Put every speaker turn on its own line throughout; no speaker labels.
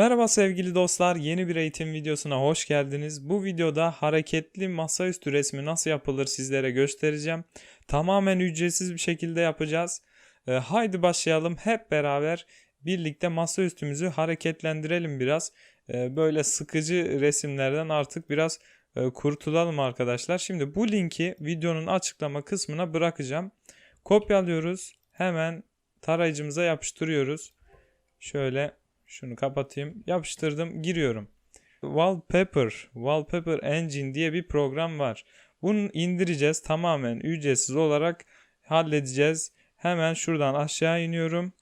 Merhaba sevgili dostlar, yeni bir eğitim videosuna hoş geldiniz. Bu videoda hareketli masaüstü resmi nasıl yapılır sizlere göstereceğim. Tamamen ücretsiz bir şekilde yapacağız. Ee, haydi başlayalım hep beraber birlikte masaüstümüzü hareketlendirelim biraz. Ee, böyle sıkıcı resimlerden artık biraz e, kurtulalım arkadaşlar. Şimdi bu linki videonun açıklama kısmına bırakacağım. Kopyalıyoruz. Hemen tarayıcımıza yapıştırıyoruz. Şöyle şunu kapatayım. Yapıştırdım. Giriyorum. Wallpaper, Wallpaper Engine diye bir program var. Bunu indireceğiz. Tamamen ücretsiz olarak halledeceğiz. Hemen şuradan aşağı iniyorum.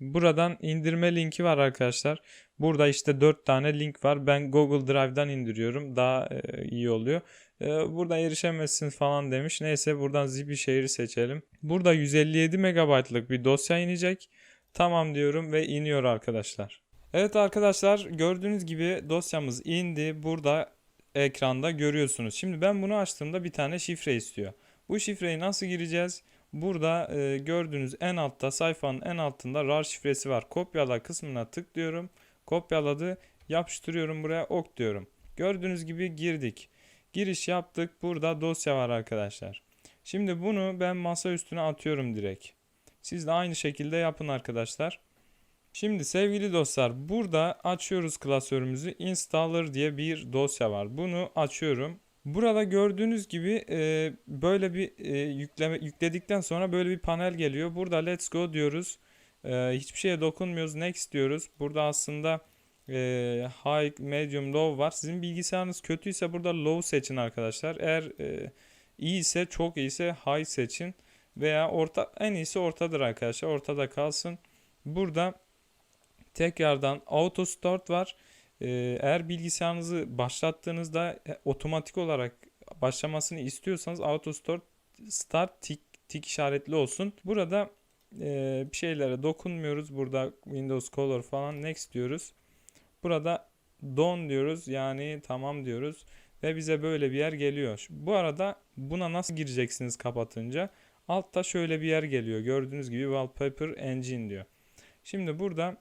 Buradan indirme linki var arkadaşlar. Burada işte 4 tane link var. Ben Google Drive'dan indiriyorum. Daha e, iyi oluyor. E, burada erişemezsin falan demiş. Neyse buradan Zipi şehri seçelim. Burada 157 MB'lık bir dosya inecek. Tamam diyorum ve iniyor arkadaşlar. Evet arkadaşlar gördüğünüz gibi dosyamız indi. Burada ekranda görüyorsunuz. Şimdi ben bunu açtığımda bir tane şifre istiyor. Bu şifreyi nasıl gireceğiz? Burada e, gördüğünüz en altta sayfanın en altında rar şifresi var. Kopyala kısmına tıklıyorum. Kopyaladı. Yapıştırıyorum buraya ok diyorum. Gördüğünüz gibi girdik. Giriş yaptık. Burada dosya var arkadaşlar. Şimdi bunu ben masa üstüne atıyorum direkt. Siz de aynı şekilde yapın arkadaşlar. Şimdi sevgili dostlar burada açıyoruz klasörümüzü. Installer diye bir dosya var. Bunu açıyorum. Burada gördüğünüz gibi e, böyle bir e, yükleme yükledikten sonra böyle bir panel geliyor. Burada let's go diyoruz. E, hiçbir şeye dokunmuyoruz. Next diyoruz. Burada aslında e, high, medium, low var. Sizin bilgisayarınız kötüyse burada low seçin arkadaşlar. Eğer e, iyi ise çok iyiyse high seçin veya orta en iyisi ortadır arkadaşlar. Ortada kalsın. Burada tekrardan auto start var. Ee, eğer bilgisayarınızı başlattığınızda e, otomatik olarak başlamasını istiyorsanız auto start start tik, tik işaretli olsun. Burada e, bir şeylere dokunmuyoruz. Burada Windows Color falan next diyoruz. Burada done diyoruz. Yani tamam diyoruz. Ve bize böyle bir yer geliyor. Bu arada buna nasıl gireceksiniz kapatınca? Altta şöyle bir yer geliyor. Gördüğünüz gibi Wallpaper Engine diyor. Şimdi burada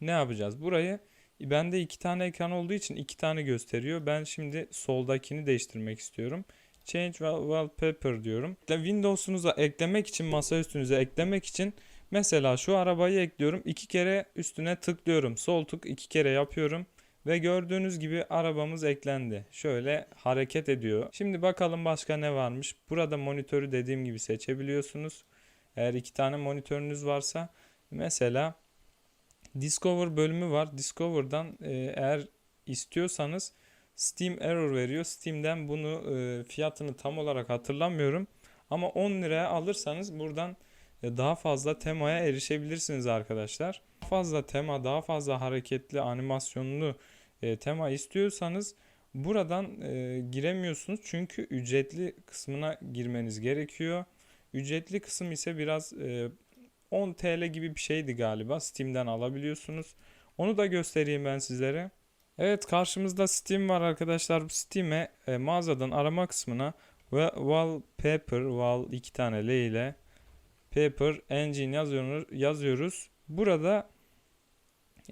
ne yapacağız? Burayı bende iki tane ekran olduğu için iki tane gösteriyor. Ben şimdi soldakini değiştirmek istiyorum. Change Wallpaper diyorum. Windows'unuza eklemek için masa üstünüze eklemek için mesela şu arabayı ekliyorum. iki kere üstüne tıklıyorum. Sol tık iki kere yapıyorum. Ve gördüğünüz gibi arabamız eklendi. Şöyle hareket ediyor. Şimdi bakalım başka ne varmış. Burada monitörü dediğim gibi seçebiliyorsunuz. Eğer iki tane monitörünüz varsa mesela Discover bölümü var. Discover'dan e, eğer istiyorsanız Steam error veriyor. Steam'den bunu e, fiyatını tam olarak hatırlamıyorum. Ama 10 liraya alırsanız buradan daha fazla temaya erişebilirsiniz arkadaşlar. Fazla tema, daha fazla hareketli, animasyonlu e, tema istiyorsanız buradan e, giremiyorsunuz. Çünkü ücretli kısmına girmeniz gerekiyor. Ücretli kısım ise biraz e, 10 TL gibi bir şeydi galiba. Steam'den alabiliyorsunuz. Onu da göstereyim ben sizlere. Evet karşımızda Steam var arkadaşlar. Steam'e e, mağazadan arama kısmına wallpaper, wall iki tane L ile paper engine yazıyoruz. yazıyoruz. Burada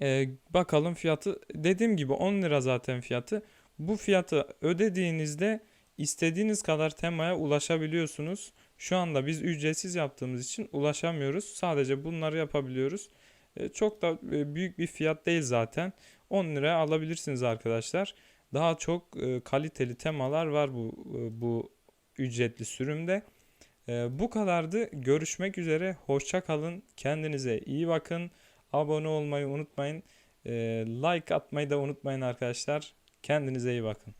e, bakalım fiyatı dediğim gibi 10 lira zaten fiyatı. Bu fiyatı ödediğinizde istediğiniz kadar temaya ulaşabiliyorsunuz. Şu anda biz ücretsiz yaptığımız için ulaşamıyoruz. Sadece bunları yapabiliyoruz. E, çok da e, büyük bir fiyat değil zaten. 10 liraya alabilirsiniz arkadaşlar. Daha çok e, kaliteli temalar var bu e, bu ücretli sürümde. E, bu kadardı. Görüşmek üzere. Hoşça kalın. Kendinize iyi bakın. Abone olmayı unutmayın. E, like atmayı da unutmayın arkadaşlar. Kendinize iyi bakın.